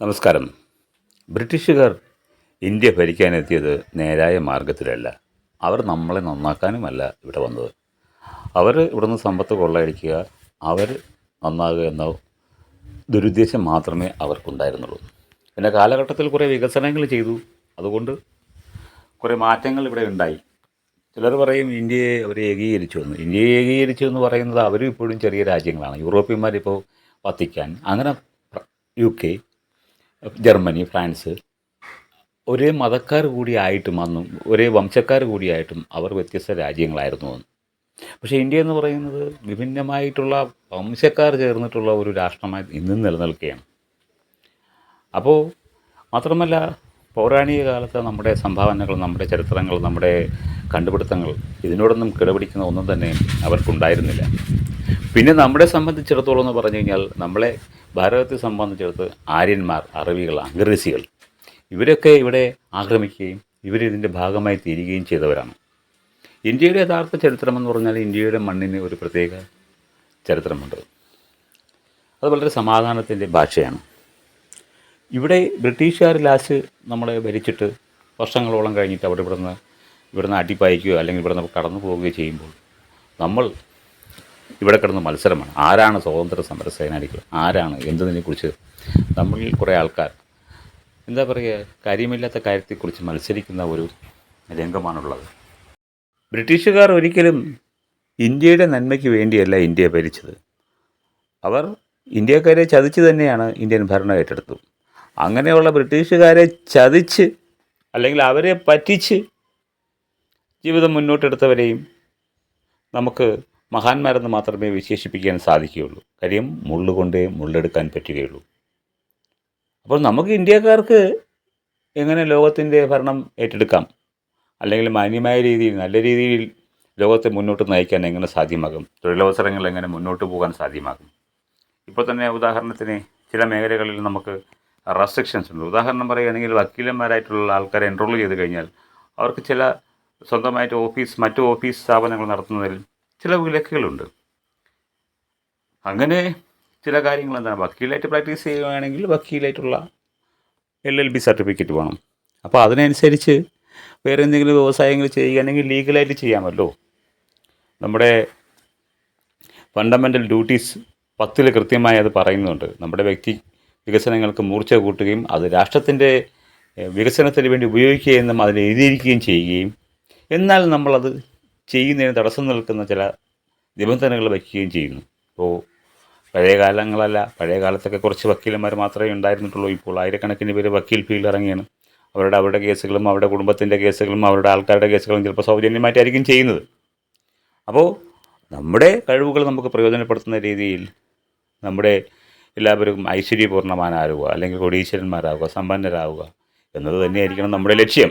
നമസ്കാരം. ബ്രിട്ടീഷുകാർ ഇന്ത്യ ഭരിക്കാനെത്തിയത് നേരായ മാർഗത്തിലല്ല അവർ നമ്മളെ നന്നാക്കാനുമല്ല ഇവിടെ വന്നത്. അവർ ഇവിടുന്ന് സമ്പത്ത് കൊള്ളയടിക്കുക അവർ നന്നാകുക എന്ന ദുരുദ്ദേശം മാത്രമേ അവർക്കുണ്ടായിരുന്നുള്ളൂ. പിന്നെ കാലഘട്ടത്തിൽ കുറേ വികസനങ്ങൾ ചെയ്തു. അതുകൊണ്ട് കുറേ മാറ്റങ്ങൾ ഇവിടെ ഉണ്ടായി. ചിലർ പറയും ഇന്ത്യയെ അവർ ഏകീകരിച്ചു എന്ന്. ഇന്ത്യയെ ഏകീകരിച്ചു എന്ന് പറയുന്നത് അവരും ഇപ്പോഴും ചെറിയ രാജ്യങ്ങളാണ്. യൂറോപ്യന്മാരിപ്പോൾ വത്തിക്കാൻ അങ്ങനെ യു കെ ജർമ്മനി ഫ്രാൻസ്. ഒരേ മതക്കാർ കൂടിയായിട്ടും അന്നും ഒരേ വംശക്കാർ കൂടിയായിട്ടും അവർ വ്യത്യസ്ത രാജ്യങ്ങളായിരുന്നു അന്ന്. പക്ഷേ ഇന്ത്യ എന്ന് പറയുന്നത് വിഭിന്നമായിട്ടുള്ള വംശക്കാർ ചേർന്നിട്ടുള്ള ഒരു രാഷ്ട്രമായി ഇന്നും നിലനിൽക്കുകയാണ്. അപ്പോൾ മാത്രമല്ല പൗരാണിക കാലത്ത് നമ്മുടെ സംഭാവനകൾ നമ്മുടെ ചരിത്രങ്ങൾ നമ്മുടെ കണ്ടുപിടുത്തങ്ങൾ ഇതിനോടൊന്നും കിടപിടിക്കുന്ന ഒന്നും തന്നെ അവർക്കുണ്ടായിരുന്നില്ല. പിന്നെ നമ്മളെ സംബന്ധിച്ചിടത്തോളം എന്ന് പറഞ്ഞു കഴിഞ്ഞാൽ നമ്മളെ ഭാരതത്തെ സംബന്ധിച്ചിടത്ത് ആര്യന്മാർ അറബികൾ അംഗ്രേസികൾ ഇവരൊക്കെ ഇവിടെ ആക്രമിക്കുകയും ഇവരിതിന്റെ ഭാഗമായി തീരുകയും ചെയ്തവരാണ്. ഇന്ത്യയുടെ യഥാർത്ഥ ചരിത്രമെന്ന് പറഞ്ഞാൽ ഇന്ത്യയുടെ മണ്ണിന് ഒരു പ്രത്യേക ചരിത്രമുണ്ട്. അത് വളരെ സമാധാനത്തിന്റെ ഭാഷയാണ്. ഇവിടെ ബ്രിട്ടീഷുകാർ ലാസ്റ്റ് നമ്മളെ ഭരിച്ചിട്ട് വർഷങ്ങളോളം കഴിഞ്ഞിട്ട് അവിടെ ഇവിടുന്ന് ഇവിടുന്ന് അടിപ്പായിക്കുകയോ അല്ലെങ്കിൽ ഇവിടുന്ന് കടന്നു പോവുകയോ ചെയ്യുമ്പോൾ നമ്മൾ ഇവിടെ കിടന്ന് മത്സരമാണ്. ആരാണ് സ്വാതന്ത്ര്യ സമര സേനാനികൾ ആരാണ്? എന്നതിനെക്കുറിച്ച് നമ്മളിൽ കുറേ ആൾക്കാർ. എന്താ പറയുക കാര്യമില്ലാത്ത കാര്യത്തെക്കുറിച്ച് മത്സരിക്കുന്ന ഒരു രംഗമാണുള്ളത്. ബ്രിട്ടീഷുകാർ ഒരിക്കലും ഇന്ത്യയുടെ നന്മയ്ക്ക് വേണ്ടിയല്ല ഇന്ത്യയെ ഭരിച്ചത്. അവർ ഇന്ത്യക്കാരെ ചതിച്ച് തന്നെയാണ് ഇന്ത്യൻ ഭരണം ഏറ്റെടുത്തത്. അങ്ങനെയുള്ള ബ്രിട്ടീഷുകാരെ ചതിച്ച് അല്ലെങ്കിൽ അവരെ പറ്റിച്ച് ജീവിതം മുന്നോട്ടെടുത്തവരെയും നമുക്ക് മഹാന്മാരെന്ന് മാത്രമേ വിശേഷിപ്പിക്കാൻ സാധിക്കുകയുള്ളൂ. കാര്യം മുള്ളുകൊണ്ടേ മുള്ളെടുക്കാൻ പറ്റുകയുള്ളൂ. അപ്പോൾ നമുക്ക് ഇന്ത്യക്കാർക്ക് എങ്ങനെ ലോകത്തിന്റെ ഭരണം ഏറ്റെടുക്കാം? അല്ലെങ്കിൽ മാന്യമായ രീതിയിൽ നല്ല രീതിയിൽ ലോകത്തെ മുന്നോട്ട് നയിക്കാൻ എങ്ങനെ സാധ്യമാകും? തൊഴിലവസരങ്ങൾ എങ്ങനെ മുന്നോട്ട് പോകാൻ സാധ്യമാകും? ഇപ്പോൾ തന്നെ ഉദാഹരണത്തിന് ചില മേഖലകളിൽ നമുക്ക് റെസ്ട്രിക്ഷൻസ് ഉണ്ട്. ഉദാഹരണം പറയുകയാണെങ്കിൽ വക്കീലന്മാരായിട്ടുള്ള ആൾക്കാരെ എൻറോൾ ചെയ്ത് കഴിഞ്ഞാൽ അവർക്ക് ചില സ്വന്തമായിട്ട് ഓഫീസ് മറ്റു ഓഫീസ് സ്ഥാപനങ്ങൾ നടത്തുന്നതിൽ ചില വിലക്കുകളുണ്ട്. അങ്ങനെ ചില കാര്യങ്ങൾ എന്താണ്? വക്കീലായിട്ട് പ്രാക്ടീസ് ചെയ്യുകയാണെങ്കിൽ വക്കീലായിട്ടുള്ള എൽ എൽ ബി സർട്ടിഫിക്കറ്റ് വേണം. അപ്പോൾ അതിനനുസരിച്ച് വേറെ എന്തെങ്കിലും വ്യവസായങ്ങൾ ചെയ്യുകയാണെങ്കിൽ ലീഗലായിട്ട് ചെയ്യാമല്ലോ. നമ്മുടെ ഫണ്ടമെന്റൽ ഡ്യൂട്ടീസ് പത്തിൽ കൃത്യമായി അത് പറയുന്നുണ്ട്. നമ്മുടെ വ്യക്തി വികസനങ്ങൾക്ക് മൂർച്ച കൂട്ടുകയും അത് രാഷ്ട്രത്തിന്റെ വികസനത്തിന് വേണ്ടി ഉപയോഗിക്കുകയെന്നും അതിൽ എഴുതിയിരിക്കുകയും ചെയ്യുകയും എന്നാൽ നമ്മളത് ചെയ്യുന്നതിന് തടസ്സം നിൽക്കുന്ന ചില നിബന്ധനകൾ വയ്ക്കുകയും ചെയ്യുന്നു. ഇപ്പോൾ പഴയ കാലങ്ങളല്ല പഴയ കാലത്തൊക്കെ കുറച്ച് വക്കീലന്മാർ മാത്രമേ ഉണ്ടായിരുന്നിട്ടുള്ളൂ. ഇപ്പോൾ ആയിരക്കണക്കിന് പേര് വക്കീൽ ഫീൽഡ് ഇറങ്ങിയാണ്. അവരുടെ അവരുടെ കേസുകളും അവരുടെ കുടുംബത്തിന്റെ കേസുകളും അവരുടെ ആൾക്കാരുടെ കേസുകളും ചിലപ്പോൾ സൗജന്യമായിട്ടായിരിക്കും ചെയ്യുന്നത്. അപ്പോൾ നമ്മുടെ കഴിവുകൾ നമുക്ക് പ്രയോജനപ്പെടുത്തുന്ന രീതിയിൽ നമ്മുടെ എല്ലാവരും ഐശ്വര്യപൂർണമാനാവുക അല്ലെങ്കിൽ കോടീശ്വരന്മാരാകുക സമ്പന്നരാവുക എന്നത് തന്നെയായിരിക്കണം നമ്മുടെ ലക്ഷ്യം.